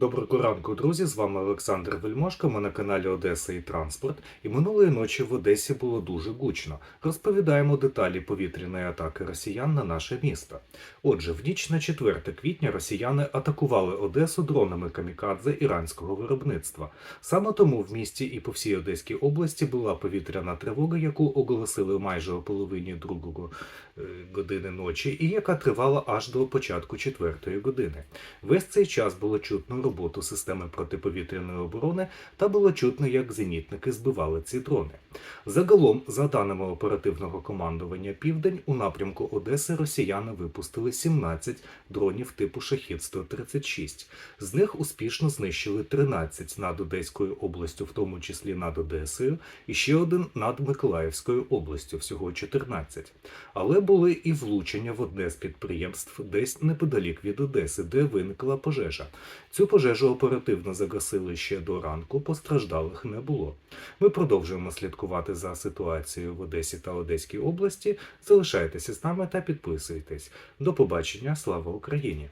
Доброго ранку, друзі! З вами Олександр Вельмошко. Ми на каналі Одеса і Транспорт. І минулої ночі в Одесі було дуже гучно. Розповідаємо деталі повітряної атаки росіян на наше місто. Отже, в ніч на 4 квітня росіяни атакували Одесу дронами камікадзе іранського виробництва. Саме тому в місті і по всій Одеській області була повітряна тривога, яку оголосили майже о половині другого е, години ночі, і яка тривала аж до початку четвертої години. Весь цей час було чутно роботу системи протиповітряної оборони та було чутно, як зенітники збивали ці дрони. Загалом, за даними оперативного командування Південь, у напрямку Одеси росіяни випустили 17 дронів типу Шахід 136 З них успішно знищили 13 над Одеською областю, в тому числі над Одесою, і ще один над Миколаївською областю, всього 14. Але були і влучення в одне з підприємств десь неподалік від Одеси, де виникла пожежа. Цю пожежу оперативно загасили ще до ранку, постраждалих не було. Ми продовжуємо слідкувати за ситуацією в Одесі та Одеській області. Залишайтеся з нами та підписуйтесь. До побачення, слава Україні!